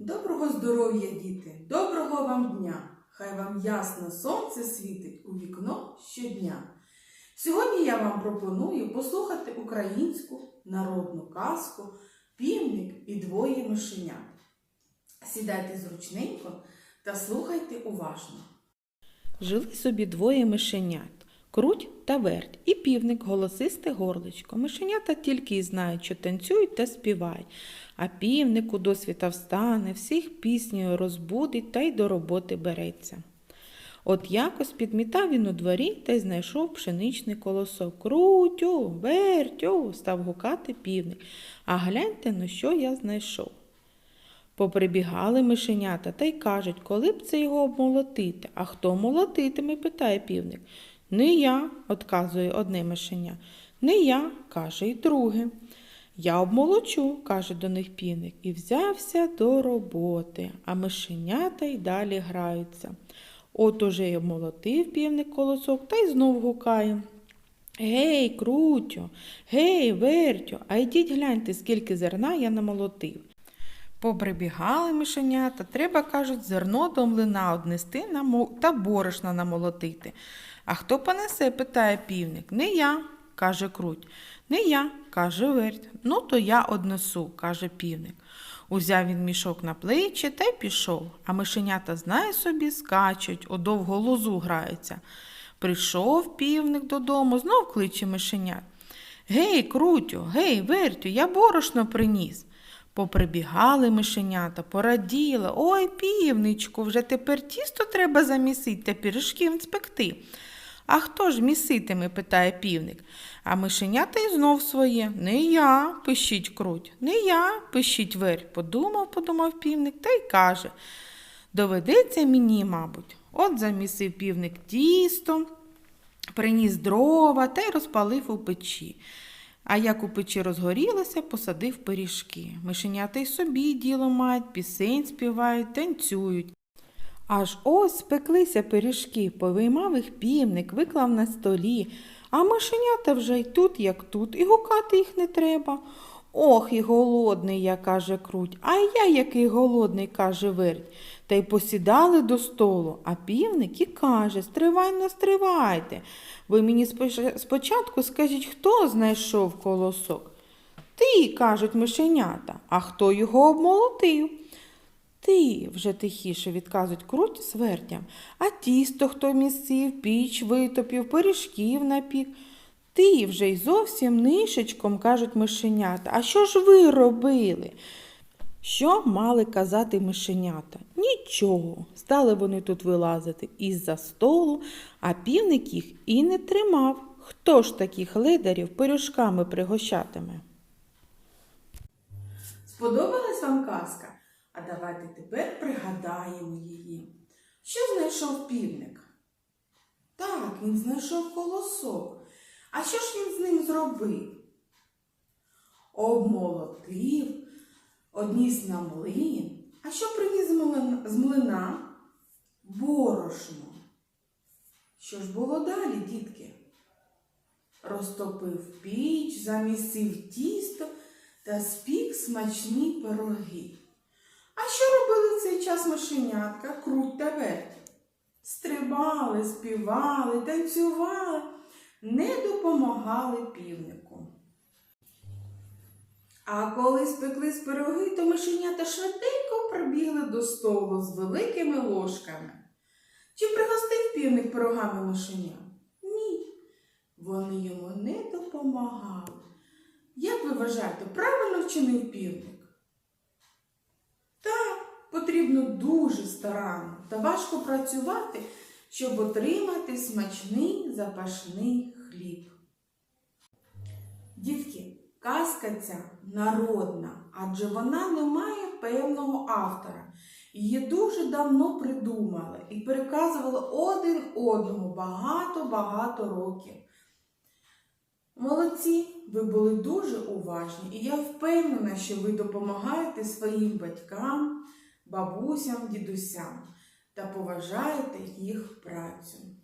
Доброго здоров'я, діти! Доброго вам дня! Хай вам ясно сонце світить у вікно щодня. Сьогодні я вам пропоную послухати українську народну казку Півник і двоє мишенят. Сідайте зручненько та слухайте уважно. Жили собі двоє мишенят круть та верть, і півник голосисте горличко. Мишенята тільки й знають, що танцюють та співають, а півник у досвіта встане, всіх піснею розбудить та й до роботи береться. От якось підмітав він у дворі та й знайшов пшеничний колосок. Крутю, вертю, став гукати півник. А гляньте, на що я знайшов. Поприбігали мишенята та й кажуть, коли б це його обмолотити. А хто молотитиме? питає півник. Не я, отказує одне мишеня. Не я, каже й друге. Я обмолочу, каже до них півник, і взявся до роботи, а мишенята й далі граються. От уже й обмолотив півник колосок та й знов гукає. Гей, крутю, гей, вертю, а йдіть гляньте, скільки зерна я намолотив. Поприбігали мишенята, треба, кажуть, зерно до млина однести та борошна намолотити. А хто понесе? питає півник. Не я, каже круть. Не я, каже верть. Ну, то я однесу, каже півник. Узяв він мішок на плечі та й пішов, а мишенята, знай собі, скачуть, у довгу лозу граються. Прийшов півник додому, знов кличе мишенят. Гей, крутю, гей, вертю, я борошно приніс. Поприбігали мишенята, пораділи. Ой, півничку, вже тепер тісто треба замісити та пірішків спекти. А хто ж міситиме? питає півник. А мишенята й знов своє. Не я, пищить круть, не я, пищить верть. Подумав, подумав півник та й каже. Доведеться мені, мабуть. От замісив півник тісто, приніс дрова та й розпалив у печі. А як у печі розгорілося, посадив пиріжки. Мишенята й собі діло мають, пісень співають, танцюють. Аж ось спеклися пиріжки, повиймав їх півник, виклав на столі, а мишенята вже й тут, як тут, і гукати їх не треба. Ох, і голодний я, каже круть, а я який голодний, каже верть. Та й посідали до столу, а півник і каже Стривайно, стривайте. Ви мені спочатку скажіть, хто знайшов колосок? Ти, кажуть мишенята, а хто його обмолотив? Ти, вже тихіше відказують круть з вертям, а тісто хто місив, піч витопів, пиріжків напік. Ти вже й зовсім нишечком, кажуть мишенята. А що ж ви робили? Що мали казати мишенята? Нічого. Стали вони тут вилазити із-за столу, а півник їх і не тримав. Хто ж таких ледарів пиріжками пригощатиме? Сподобалась вам казка? А давайте тепер пригадаємо її. Що знайшов півник? Так, він знайшов колосок. А що ж він з ним зробив? Обмолотив, одніс на млин. А що приніс з млина? Борошно. Що ж було далі, дітки? Розтопив піч, замісив тісто та спік смачні пироги. А що робили в цей час мишенятка, круть та верть? Стрибали, співали, танцювали, не допомагали півнику. А коли спекли з пироги, то мишенята швиденько прибігли до столу з великими ложками. Чи пригостив півник пирогами мишеня? Ні. Вони йому не допомагали. Як ви вважаєте, правильно вчинив півник? Так, потрібно дуже старанно та важко працювати, щоб отримати смачний запашний хліб. Дітки, казка ця народна, адже вона не має певного автора. Її дуже давно придумали і переказували один одному багато-багато років. Молодці, ви були дуже уважні, і я впевнена, що ви допомагаєте своїм батькам, бабусям, дідусям та поважаєте їх працю.